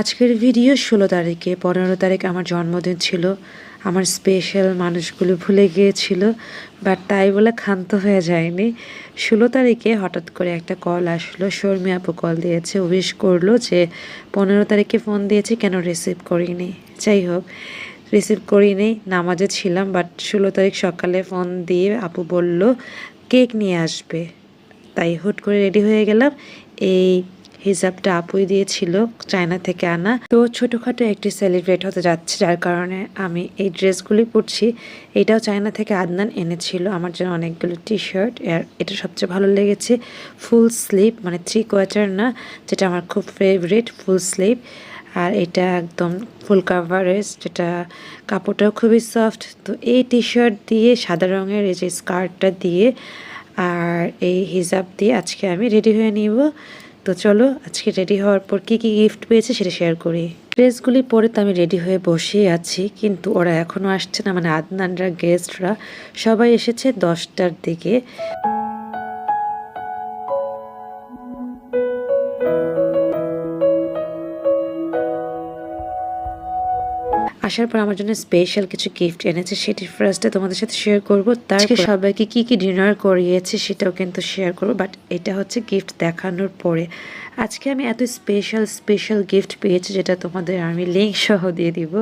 আজকের ভিডিও ষোলো তারিখে। পনেরো তারিখ আমার জন্মদিন ছিল। আমার স্পেশাল মানুষগুলো ভুলে গিয়েছিল বাট তাই বলে ক্ষান্ত হয়ে যায়নি। ষোলো তারিখে হঠাৎ করে একটা কল আসলো। শর্মি আপু কল দিয়েছে উইশ করল যে পনেরো তারিখে ফোন দিয়েছে, কেন রিসিভ করিনি? যাই হোক রিসিভ করিনি, নামাজে ছিলাম বাট ষোলো তারিখ সকালে ফোন দিয়ে আপু বলল কেক নিয়ে আসবে। তাই হুট করে রেডি হয়ে গেলাম। এই হিজাবটা আপুই দিয়েছিল চায়না থেকে আনা। তো ছোটোখাটো একটি সেলিব্রেট হতে যাচ্ছে, যার কারণে আমি এই ড্রেসগুলি পরছি। এটাও চায়না থেকে আদনান এনেছিল আমার জন্য অনেকগুলো টি শার্ট আর এটা সবচেয়ে ভালো লেগেছে। ফুল স্লিভ মানে থ্রি কোয়ার্টার না, যেটা আমার খুব ফেভারিট ফুল স্লিভ আর এটা একদম ফুল কাভারেজ যেটা কাপড়টাও খুবই সফট তো এই টি শার্ট দিয়ে, সাদা রঙের এই যে স্কার্টটা দিয়ে, আর এই হিজাব দিয়ে আজকে আমি রেডি হয়ে নিব। তো চলো, আজকে রেডি হওয়ার পর কি কি গিফট পেয়েছে সেটা শেয়ার করি। ড্রেসগুলি পরে তো আমি রেডি হয়ে বসেই আছি, কিন্তু ওরা এখনও আসছে না মানে আদনানরা গেস্টরা সবাই এসেছে দশটার দিকে। আসার পর আমার জন্য স্পেশাল কিছু গিফট এনেছে সেটি ফার্স্টে তোমাদের সাথে শেয়ার করব। তার সবাইকে কি কি ডিনার করিয়েছে সেটাও কিন্তু শেয়ার করব বাট এটা হচ্ছে গিফট দেখানোর পরে। আজকে আমি এত স্পেশাল স্পেশাল গিফট পেয়েছি যেটা তোমাদের আমি লিঙ্ক সহ দিয়ে দিব।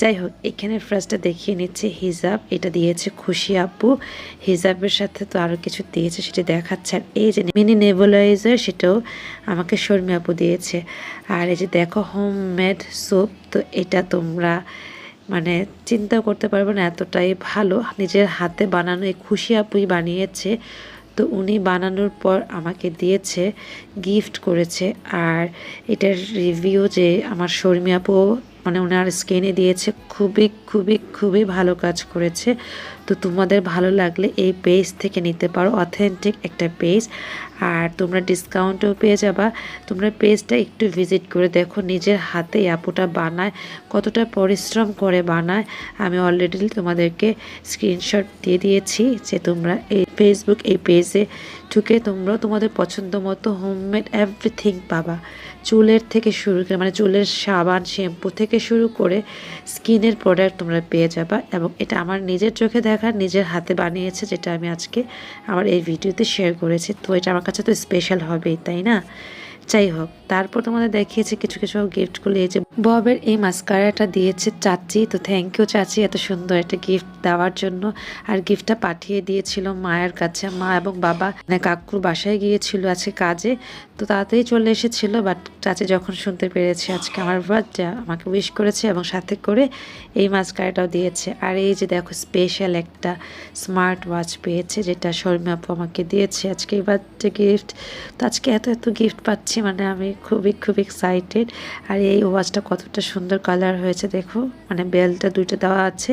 যাই হোক, এখানে ফার্স্টে দেখিয়ে নিচ্ছে হিজাব। এটা দিয়েছে খুশি আপু হিজাবের সাথে তো আরও কিছু দিয়েছে, সেটা দেখাচ্ছে। আর এই যে মিনি নেবুলাইজার সেটাও আমাকে শর্মি আপু দিয়েছে। আর এই যে দেখো হোম মেড সোপ তো এটা তোমরা মানে চিন্তা করতে পারব না, এতটাই ভালো। নিজের হাতে বানানো এই খুশি আপুই বানিয়েছে। তো উনি বানানোর পর আমাকে দিয়েছে গিফট করেছে। আর এটার রিভিউ যে আমার শর্মিয়াপো মানে ওনার স্কিনে দিয়েছে, খুবই খুবই খুবই ভালো কাজ করেছে। তো তোমাদের ভালো লাগলে এই পেজ থেকে নিতে পারো। অথেন্টিক একটা পেজ আর তোমরা ডিসকাউন্টও পেয়ে যাবা। তোমরা পেজটা একটু ভিজিট করে দেখো। নিজের হাতে আপুটা বানায়, কতটা পরিশ্রম করে বানায়। আমি অলরেডি তোমাদেরকে স্ক্রিনশট দিয়ে দিয়েছি যে তোমরা এই ফেসবুক এই পেজে ঢুকে তোমরা তোমাদের পছন্দ মতো হোমমেড এভরিথিং পাবা। চুলের থেকে শুরু করে মানে চুলের সাবান শ্যাম্পু থেকে শুরু করে স্কিনের প্রোডাক্ট তোমরা পেয়ে যাবা। এবং এটা আমার নিজের চোখে দেখা নিজের হাতে বানিয়েছে, যেটা আমি আজকে আমার এই ভিডিওতে শেয়ার করেছি। তো এটা আমার কাছে তো স্পেশাল হবেই, তাই না? যাই হোক তারপর তোমাদের দেখিয়েছি কিছু কিছু গিফটগুলো এই যে ববের এই মাস্কারাটা দিয়েছে চাচি, তো থ্যাংক ইউ চাচি এত সুন্দর একটা গিফট দেওয়ার জন্য। আর গিফটটা পাঠিয়ে দিয়েছিল মায়ের কাছে, মা এবং বাবা। মানে কাকুর বাসায় গিয়েছিল আজকে কাজে, তো তাড়াতাড়ি চলে এসেছিল বাট চাচি যখন শুনতে পেরেছে আজকে আমার বাচ্চা আমাকে উইশ করেছে এবং সাথে করে এই মাস্কারাটাও দিয়েছে। আর এই যে দেখো স্পেশাল একটা স্মার্ট ওয়াচ পেয়েছে, যেটা শর্মী আপু আমাকে দিয়েছে আজকে এই বাচ্চা গিফট তো আজকে এত এত গিফট পাচ্ছি মানে আমি খুবই খুব এক্সাইটেড আর এই ওয়াচটা কতটা সুন্দর কালার হয়েছে দেখো। মানে বেলটা দুইটা দেওয়া আছে।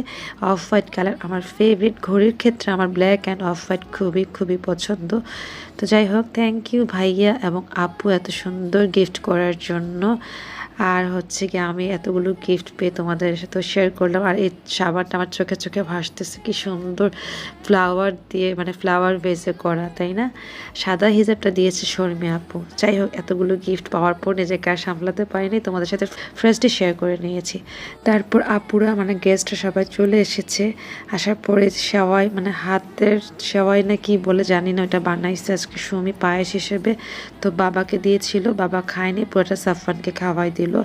অফ হোয়াইট কালার আমার ফেভারিট ঘড়ির ক্ষেত্রে আমার ব্ল্যাক অ্যান্ড অফ হোয়াইট খুবই খুবই পছন্দ। তো যাই হোক থ্যাংক ইউ ভাইয়া এবং আপু এত সুন্দর গিফট করার জন্য। আর হচ্ছে কি আমি এতগুলো গিফট পেয়ে তোমাদের সাথে শেয়ার করলাম। আর এই সাবানটা আমার চোখে চোখে ভাসতেছে, কি সুন্দর ফ্লাওয়ার দিয়ে মানে ফ্লাওয়ার ভেজে করা, তাই না? সাদা হিজাবটা দিয়েছে শর্মি আপু। যাই হোক, এতগুলো গিফট পাওয়ার পর নিজেকে আর সামলাতে পারিনি, তোমাদের সাথে ফার্স্টে শেয়ার করে নিয়েছি। তারপর আপুরা মানে গেস্ট সবাই চলে এসেছে। আসার পরে সেওয়াই মানে হাতের সেওয়াই না কি বলে জানি না, ওটা বানাইছে আজকে সুমি পায়েস হিসেবে। তো বাবাকে দিয়েছিল, বাবা খায়নি, পুরোটা সাফানকে খাওয়াই দিল।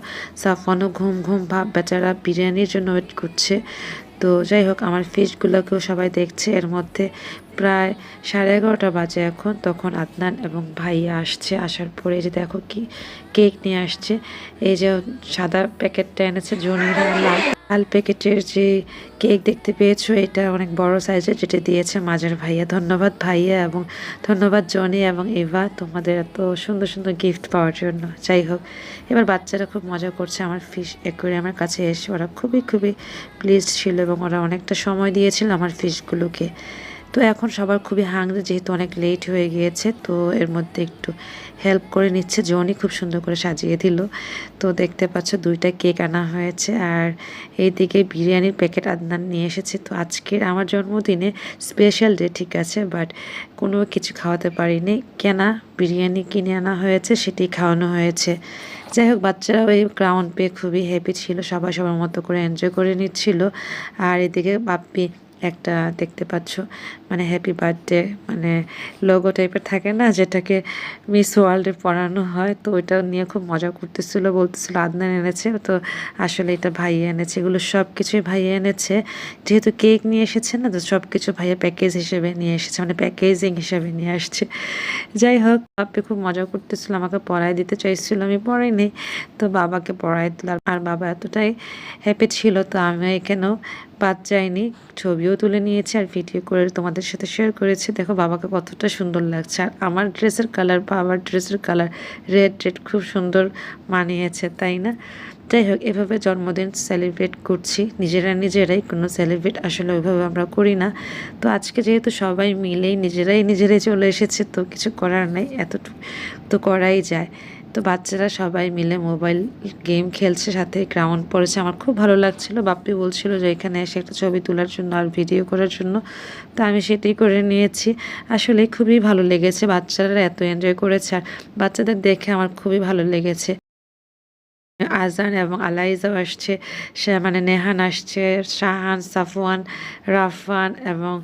সাফানও ঘুম ঘুম ভাব বেচারা বিরিয়ানির জন্য ওয়েট করছে। তো যাই হোক, আমার ফিশগুলোকেও সবাই দেখছে। এর মধ্যে প্রায় সাড়ে এগারোটা বাজে এখন। তখন আদনান এবং ভাইয়া আসছে। আসার পরে যে দেখো কি কেক নিয়ে আসছে। এই যে সাদা প্যাকেটটা এনেছে জনিরা লাল। লাল প্যাকেটের যে কেক দেখতে পেয়েছ, এটা অনেক বড় সাইজের, যেটা দিয়েছে মাজার ভাইয়া। ধন্যবাদ ভাইয়া এবং ধন্যবাদ জনি এবং এভা তোমাদের এত সুন্দর সুন্দর গিফট পাওয়ার জন্য। যাই হোক, এবার বাচ্চারা খুব মজা করছে আমার ফিশ আমার কাছে এসে। ওরা খুবই খুবই প্লিজ ছিল এবং ওরা অনেকটা সময় দিয়েছিল আমার ফিশগুলোকে তো এখন সবার খুবই হাংরি, যেহেতু অনেক লেট হয়ে গিয়েছে, তো এর মধ্যে একটু হেল্প করে নিচ্ছে। জনি খুব সুন্দর করে সাজিয়ে দিল। তো দেখতে পাচ্ছ দুইটা কেক আনা হয়েছে। আর এইদিকে বিরিয়ানির প্যাকেট আদনান নিয়ে এসেছে। তো আজকের আমার জন্মদিনে স্পেশাল ডে ঠিক আছে? বাট কোনো কিছু খাওয়াতে পারিনি। কেনা বিরিয়ানি কিনে আনা হয়েছে, সেটি খাওয়ানো হয়েছে। যাই হোক বাচ্চারা ওই ক্রাউন পেয়ে খুবই হ্যাপি ছিল। সবাই সবার মতো করে এনজয় করে নিচ্ছিল। আর এদিকে বাপ্পি একটা দেখতে পাচ্ছ। মানে হ্যাপি বার্থডে মানে লোগো টাইপের থাকে না, যেটাকে মিস ওয়ার্ল্ডে পড়ানো হয়। তো ওইটা নিয়ে খুব মজা করতেছিল, বলতেছিল, আদনান এনেছে। তো আসলে এটা ভাইয়া এনেছে। এগুলো সব কিছুই ভাইয়া এনেছে। যেহেতু কেক নিয়ে এসেছে না, তো সব কিছু ভাইয়া প্যাকেজ হিসেবে নিয়ে এসেছে মানে প্যাকেজিং হিসেবে নিয়ে আসছে। যাই হোক বাপ্পি খুব মজা করতেছিল, আমাকে পড়াই দিতে চাইছিল, আমি পড়াইনি তো বাবাকে পড়াই দিলাম, আর বাবা এতটাই হ্যাপি ছিল, তো আমি এখানেও বাদ যায়নি, ছবিও তুলে নিয়েছি আর ভিডিও করে তোমাদের সাথে শেয়ার করেছি। দেখো বাবাকে কতটা সুন্দর লাগছে। আর আমার ড্রেসের কালার বাবার ড্রেসের কালার রেড রেড খুব সুন্দর মানিয়েছে, তাই না? যাই হোক, এভাবে জন্মদিন সেলিব্রেট করছি। নিজেরা নিজেরাই কোনো সেলিব্রেট আসলে ওইভাবে আমরা করি না। তো আজকে যেহেতু সবাই মিলেই নিজেরাই নিজেরাই চলে এসেছে, তো কিছু করার নেই, এতটুকু তো করাই যায়। তো বাচ্চারা সবাই মিলে মোবাইল গেম খেলছে, সাথে গ্রাউন্ড পড়েছে। আমার খুব ভালো লাগছিল। বাপ্পি বলছিল যে এখানে এসে একটা ছবি তোলার জন্য আর ভিডিও করার জন্য। তো আমি সেটাই করে নিয়েছি। আসলে খুবই ভালো লেগেছে। বাচ্চারা এত এনজয় করেছে। আর বাচ্চাদের দেখে আমার খুবই ভালো লেগেছে। আজান এবং আলাইজাও আসছে, সে মানে নেহান আসছে, শাহান, সাফওয়ান রাফান এবং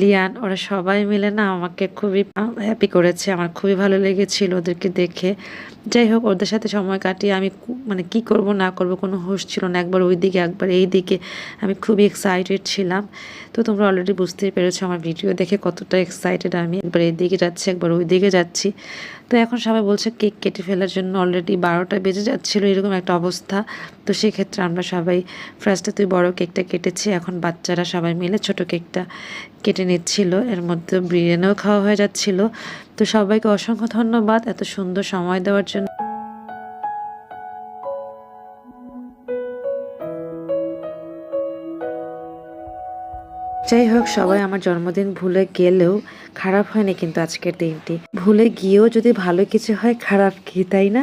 লিয়ান, ওরা সবাই মিলে না আমাকে খুবই হ্যাপি করেছে, আমার খুবই ভালো লেগেছিল ওদেরকে দেখে। যাই হোক, ওদের সাথে সময় কাটিয়ে আমি মানে কি করব, না করব কোনো হুশ ছিল না, একবার ওই দিকে একবার এই দিকে আমি খুবই এক্সাইটেড ছিলাম। তো তোমরা অলরেডি বুঝতেই পেরেছ আমার ভিডিও দেখে কতটা এক্সাইটেড আমি। একবার এই দিকে যাচ্ছি, একবার ওই দিকে যাচ্ছি। তো এখন সবাই বলছে কেক কেটে ফেলার জন্য অলরেডি বারোটা বেজে যাচ্ছিল এরকম একটা অবস্থা। তো সেক্ষেত্রে আমরা সবাই ফার্স্টে তুই বড় কেকটা কেটেছি, এখন বাচ্চারা সবাই মিলে ছোট কেকটা কেটে নিচ্ছিল। এর মধ্যে বিরিয়ানিও খাওয়া হয়ে যাচ্ছিল। তো সবাইকে অসংখ্য ধন্যবাদ এত সুন্দর সময় দেওয়ার জন্য। যাই হোক সবাই আমার জন্মদিন ভুলে গেলেও খারাপ হয়নি কিন্তু আজকের দিনটি। ভুলে গিয়েও যদি ভালো কিছু হয়, খারাপ কি, তাই না?